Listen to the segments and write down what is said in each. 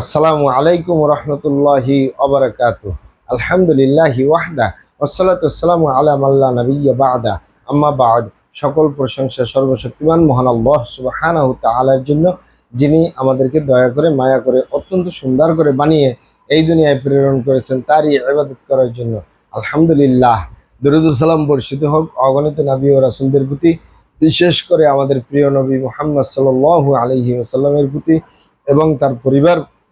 আসসালামু আলাইকুম রহমতুল্লাহি অবরাকাত আলহামদুলিল্লাহি ওয়াহদা ওসলাত আলাম আল্লাহ নবিয়্যা বাদা। আম্মা বাদ, সকল প্রশংসা সর্বশক্তিমান মহান আল্লাহ সুবহানাহু তাআলার জন্য, যিনি আমাদেরকে দয়া করে, মায়া করে, অত্যন্ত সুন্দর করে বানিয়ে এই দুনিয়ায় প্রেরণ করেছেন, তারই ইবাদত করার জন্য। আলহামদুলিল্লাহ। দরুদুসালাম বর্ষিত হোক, অগণিত নবী ও রাসূলদের প্রতি, বিশেষ করে আমাদের প্রিয় নবী মুহাম্মদ সাল্লাল্লাহু আলাইহি ওসাল্লামের প্রতি এবং তার পরিবার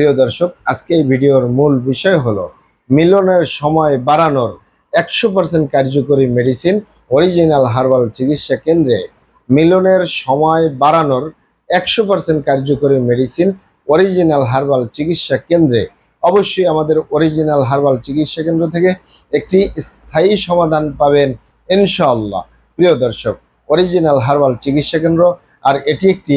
প্রিয় দর্শক, আজকে এই ভিডিওর মূল বিষয় হলো, মিলনের সময় বাড়ানোর একশো পার্সেন্ট কার্যকরী মেডিসিন অরিজিনাল হার্বাল চিকিৎসা কেন্দ্রে মিলনের সময় বাড়ানোর একশো পার্সেন্ট কার্যকরী মেডিসিন অরিজিনাল হার্বাল চিকিৎসা কেন্দ্রে। অবশ্যই আমাদের অরিজিনাল হার্বাল চিকিৎসা কেন্দ্র থেকে একটি স্থায়ী সমাধান পাবেন, ইনশাআল্লাহ। প্রিয় দর্শক অরিজিনাল হার্বাল চিকিৎসা কেন্দ্র, আর এটি একটি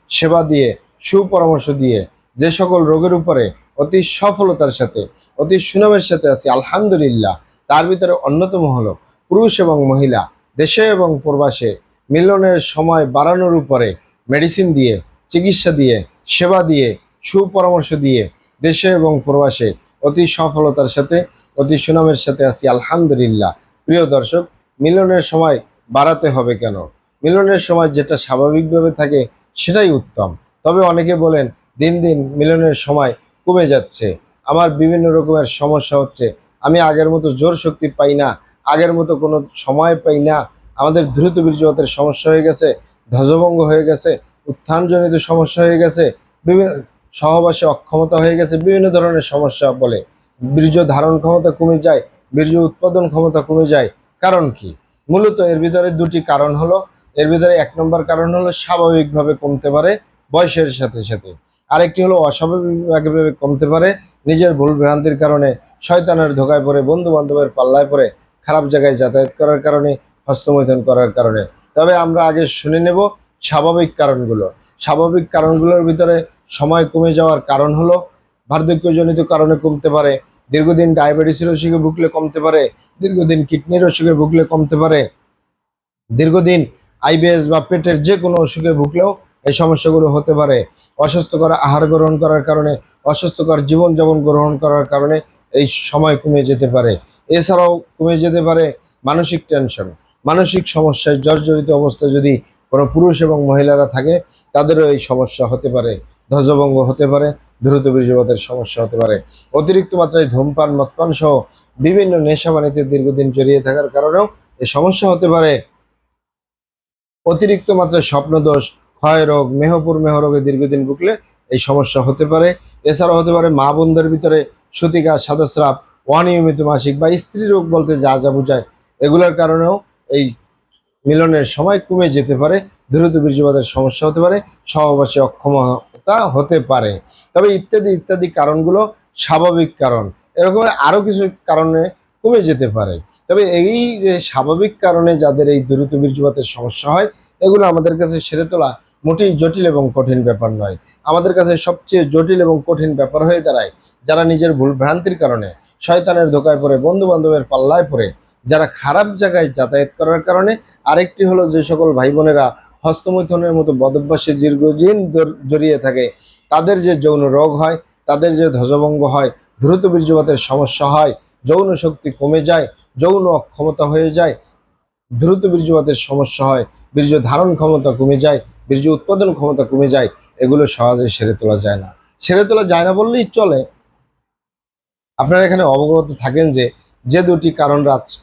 সেবা দিয়ে, সুপরামর্শ দিয়ে যে সকল রোগের উপরে অতি সফলতার সাথে, অতি সুনামের সাথে আছি, আলহামদুলিল্লাহ। তার ভিতরে অন্যতম হলো পুরুষ এবং মহিলা, দেশে এবং প্রবাসে মিলনের সময় বাড়ানোর উপরে মেডিসিন দিয়ে, চিকিৎসা দিয়ে, সেবা দিয়ে, সুপরামর্শ দিয়ে দেশে এবং প্রবাসে অতি সফলতার সাথে, অতি সুনামের সাথে আছি, আলহামদুলিল্লাহ। প্রিয় দর্শক, মিলনের সময় বাড়াতে হবে কেন? মিলনের সময় যেটা স্বাভাবিকভাবে থাকে সেটাই উত্তম। তবে অনেকে বলেন, দিন দিন মিলনের সময় কমে যাচ্ছে। আমার বিভিন্ন রকমের সমস্যা হচ্ছে। আমি আগের মতো জোর শক্তি পাই না, আগের মতো কোনো সময় পাই না। আমাদের দ্রুত বীর্যপাতের সমস্যা হয়ে গেছে, ধ্বজভঙ্গ হয়ে গেছে, উত্থানজনিত সমস্যা হয়ে গেছে বিভিন্ন সহবাসে অক্ষমতা হয়ে গেছে, বিভিন্ন ধরনের সমস্যা বলে। বীর্য ধারণ ক্ষমতা কমে যায়, বীর্য উৎপাদন ক্ষমতা কমে যায়। কারণ কি? মূলত এর ভিতরে দুটি কারণ হলো এর ভিতরে এক নম্বর কারণ হলো স্বাভাবিকভাবে কমতে পারে বয়সের সাথে সাথে। আরেকটি হলো অস্বাভাবিকভাবে কমতে পারে নিজের ভুল ভ্রান্তির কারণে শয়তানের ধোকায় পড়ে বন্ধু বান্ধবের পাল্লায় পড়ে, খারাপ জায়গায় যাতায়াত করার কারণে, হস্তমৈথন করার কারণে। তবে আমরা আগে শুনে নেব স্বাভাবিক কারণগুলো। স্বাভাবিক কারণগুলোর ভিতরে সময় কমে যাওয়ার কারণ হলো বার্ধক্যজনিত কারণে কমতে পারে, দীর্ঘদিন ডায়াবেটিসের অসুখে ভুগলে কমতে পারে, দীর্ঘদিন কিডনির অসুখে ভুগলে কমতে পারে, দীর্ঘদিন আইবিএস বা পেটের যে কোনো অসুখে ভুগলেও এই সমস্যাগুলো হতে পারে। অস্বাস্থ্যকর আহার গ্রহণ করার কারণে, অস্বাস্থ্যকর জীবনযাপন গ্রহণ করার কারণে এই সময় কমে যেতে পারে। এছাড়াও কমে যেতে পারে মানসিক টেনশন। মানসিক সমস্যায় জর্জরিত অবস্থায় যদি কোনো পুরুষ এবং মহিলারা থাকে, তাদেরও এই সমস্যা হতে পারে। ধ্বজভঙ্গ হতে পারে, দ্রুত বীর্যপাতের সমস্যা হতে পারে। অতিরিক্ত মাত্রায় ধূমপান মদপান সহ বিভিন্ন নেশাবানিতে দীর্ঘদিন জড়িয়ে থাকার কারণেও এই সমস্যা হতে পারে। অতিরিক্ত মাত্রায় স্বপ্নদোষ, ক্ষয় রোগ, মেহপুর মেহ রোগে দীর্ঘদিন ভুগলে এই সমস্যা হতে পারে। এছাড়াও হতে পারে মা বোনদের ভিতরে সুতিকা, সাদাস্রাব, অনিয়মিত মাসিক বা স্ত্রী রোগ বলতে যা যা বোঝায়, এগুলোর কারণেও এই মিলনের সময় কমে যেতে পারে। দ্রুত বীর্যপাতের সমস্যা হতে পারে, সহবাসে অক্ষমতা হতে পারে। তবে ইত্যাদি ইত্যাদি কারণগুলো স্বাভাবিক কারণ। এরকম আরও কিছু কারণে কমে যেতে পারে। তবে এই যে স্বাভাবিক কারণে যাদের এই দ্রুত বীর্যপাতের সমস্যা হয়, এগুলো আমাদের কাছে সেরে তোলা মোটেই জটিল এবং কঠিন ব্যাপার নয়। আমাদের কাছে সবচেয়ে জটিল এবং কঠিন ব্যাপার হয়ে দাঁড়ায় যারা নিজের ভুল ভ্রান্তির কারণে শয়তানের ধোকায় পড়ে বন্ধু বান্ধবের পাল্লায় পড়ে, যারা খারাপ জায়গায় যাতায়াত করার কারণে। আরেকটি হলো যে সকল ভাই বোনেরা হস্তমৈথনের মতো বদভ্যাসে দীর্ঘদিন জড়িয়ে থাকে। তাদের যে যৌন রোগ হয়, তাদের যে ধ্বজভঙ্গ হয়, দ্রুত বীর্যপাতের সমস্যা হয়, যৌন শক্তি কমে যায় যৌন অক্ষমতা হয়ে যায়, দ্রুত বীর্যপাতের সমস্যা হয়, বীর্য ধারণ ক্ষমতা কমে যায়, বীর্য উৎপাদন ক্ষমতা কমে যায়, এগুলো সহজে সেরে তোলা যায় না। সেরে তোলা যায় না বললেই চলে। আপনারা এখানে অবগত থাকেন যে যে দুটি কারণ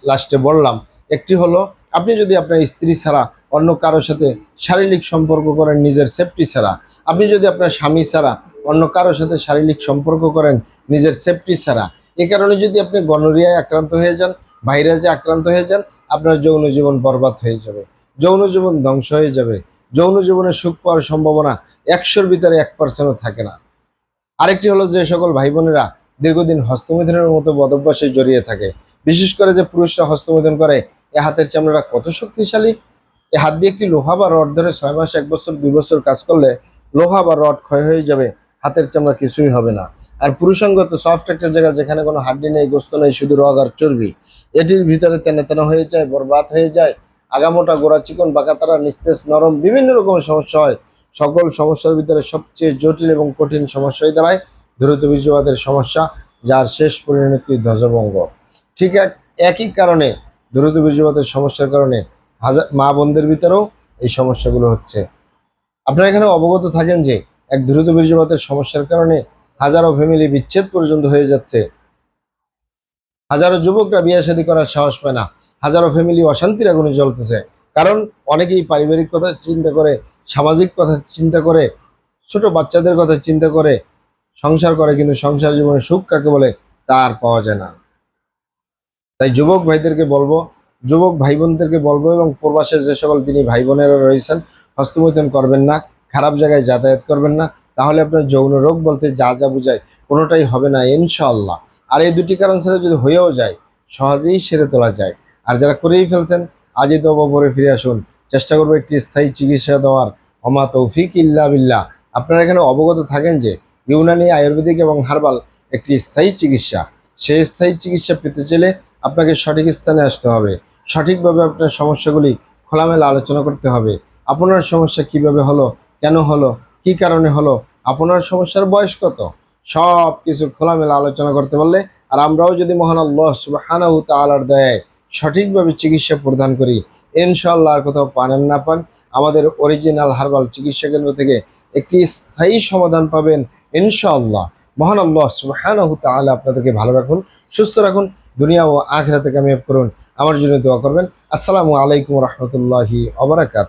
লাস্টে বললাম, একটি হলো, আপনি যদি আপনার স্ত্রী ছাড়া অন্য কারোর সাথে শারীরিক সম্পর্ক করেন, নিজের সেফটি ছাড়া, আপনি যদি আপনার স্বামী ছাড়া অন্য কারোর সাথে শারীরিক সম্পর্ক করেন, নিজের সেফটি ছাড়া, এ কারণে যদি আপনি গনোরিয়ায় আক্রান্ত হয়ে যান ভাইরাসে আক্রান্ত হয়ে যান, আপনার যৌন জীবন বরবাদ হয়ে যাবে। যৌন জীবন ধ্বংস হয়ে যাবে। যৌন জীবনে সুখ পাওয়ার সম্ভাবনা একশোর ভিতরে এক পার্সেন্টও থাকে না। আরেকটি হলো যে সকল ভাই বোনেরা দীর্ঘদিন হস্তমিথনের মতো বদভ্যাসে জড়িয়ে থাকে। বিশেষ করে যে পুরুষরা হস্তমিথন করে, এ হাতের চামড়াটা কত শক্তিশালী। এ হাত দিয়ে একটি লোহা বা রড ধরে ছয় মাস, এক বছর, দুই বছর কাজ করলে লোহা বা রড ক্ষয় হয়ে যাবে। হাতের চামড়া কিছুই হবে না। আর পুরুষাঙ্গ তো সফট একটা জায়গা যেখানে কোনো হাড্ডি নেই, গোস্ত নেই, শুধু রগ আর চর্বি। এটির ভিতরে তেনা তেনা হয়ে যায়, বরবাদ হয়ে যায়, আগামোটা গোড়া চিকন, বাঁকাতারা, নিস্তেজ, নরম, বিভিন্ন রকমের সমস্যা হয়। সকল সমস্যার ভিতরে সবচেয়ে জটিল এবং কঠিন সমস্যায় দাঁড়ায় দ্রুত বীর্যপাতের সমস্যা, যার শেষ পরিণতি ধ্বজভঙ্গ। ঠিক এক, একই কারণে দ্রুত বীর্যপাতের সমস্যার কারণে হাজার মা বোনদের ভিতরেও এই সমস্যাগুলো হচ্ছে। আপনারা এখানে অবগত থাকেন যে, এক দ্রুত বীর্যপাতের সমস্যার কারণে হাজারো ফ্যামিলি বিচ্ছেদ পর্যন্ত হয়ে যাচ্ছে। হাজারো যুবকরা বিয়ে শাদী করার সাহস পায় না। হাজারো ফ্যামিলি অশান্তির আগুনে জ্বলতেছে। কারণ অনেকেই পারিবারিক কথা চিন্তা করে, সামাজিক কথা চিন্তা করে, ছোট বাচ্চাদের কথা চিন্তা করে, সংসার করে, কিন্তু সংসার জীবনে সুখ কাকে বলে তা আর পাওয়া যায় না। তাই যুবক ভাইদেরকে বলব, যুবক ভাই বোনদেরকে বলব এবং প্রবাসের যে সকল তিনি ভাই বোনেরা রয়েছেন, হস্তমৈথন করবেন না, খারাপ জায়গায় যাতায়াত করবেন না তাহলে আপনার যৌন রোগ বলতে যা যা বুঝায় কোনোটাই হবে না ইনশাল্লাহ আর এই দুটি কারণ ছাড়া যদি হয়েও যায়, সহজেই সেরে তোলা যায়। আর যারা করেই ফেলছেন, আজই তো পরে ফিরে আসুন। চেষ্টা করব একটি স্থায়ী চিকিৎসা দেওয়ার। অমা তৌফিক ইল্লা বিল্লাহ। আপনারা এখানে অবগত থাকেন যে ইউনানি, আয়ুর্বেদিক এবং হার্বাল একটি স্থায়ী চিকিৎসা। সেই স্থায়ী চিকিৎসা পেতে চাইলে আপনাকে সঠিক স্থানে আসতে হবে। সঠিকভাবে আপনার সমস্যাগুলি খোলামেলা আলোচনা করতে হবে। আপনার সমস্যা কীভাবে হলো, কেন হলো, কি কারণে হলো আপনার সমস্যার বয়স কত? সব কিছু খোলামেলা আলোচনা করতে পারলে আর আমরাও যদি মহান আল্লাহ সুবহানাহু তাআলার দয়ায় সঠিকভাবে চিকিৎসা প্রদান করি ইনশাল্লাহ আর কোথাও পানেন না পান, আমাদের অরিজিনাল হার্বাল চিকিৎসা কেন্দ্র থেকে একটি স্থায়ী সমাধান পাবেন, ইনশাআল্লাহ। মহান আল্লাহ সুবহানাহু তাআলা আপনাদেরকে ভালো রাখুন, সুস্থ রাখুন, দুনিয়া ও আখেরাতে কামিয়াব করুন। আমার জন্য দোয়া করবেন। আসসালামু আলাইকুম রহমতুল্লাহি অবরাকাত